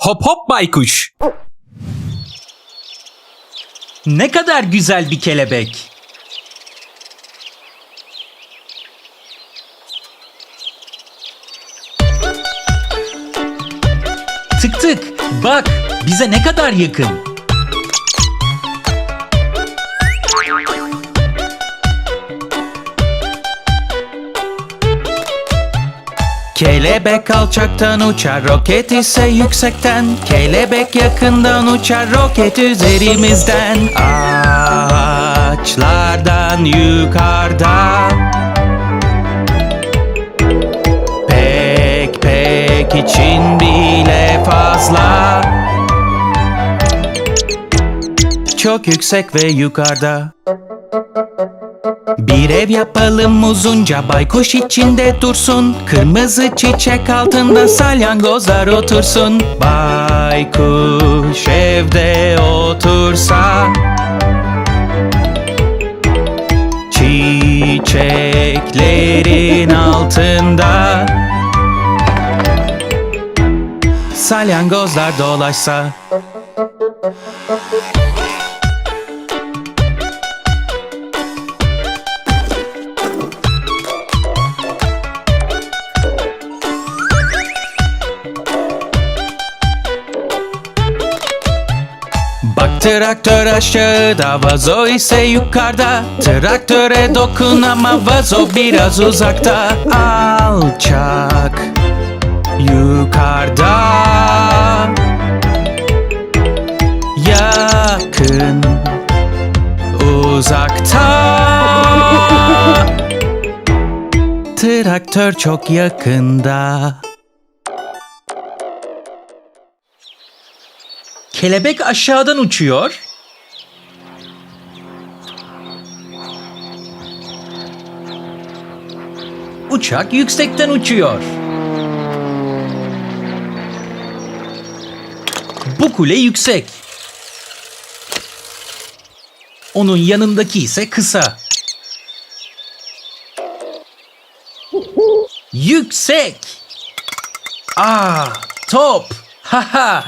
Hop hop baykuş. Ne kadar güzel bir kelebek. Tık tık bak bize ne kadar yakın. Kelebek alçaktan uçar, roket ise yüksekten. Kelebek yakından uçar, roket üzerimizden. Ağaçlardan yukarıda. Pek pek için bile fazla. Çok yüksek ve yukarıda. Bir ev yapalım uzunca baykuş içinde dursun. Kırmızı çiçek altında salyangozlar otursun. Baykuş evde otursa Çiçeklerin altında Salyangozlar dolaşsa traktör aşağıda vazo ise yukarıda. Traktöre dokun ama vazo biraz uzakta. Alçak Yukarıda. Yakın Uzakta. Traktör çok yakında Kelebek aşağıdan uçuyor. Uçak yüksekten uçuyor. Bu kule yüksek. Onun yanındaki ise kısa. Yüksek. Aa, top. Haha,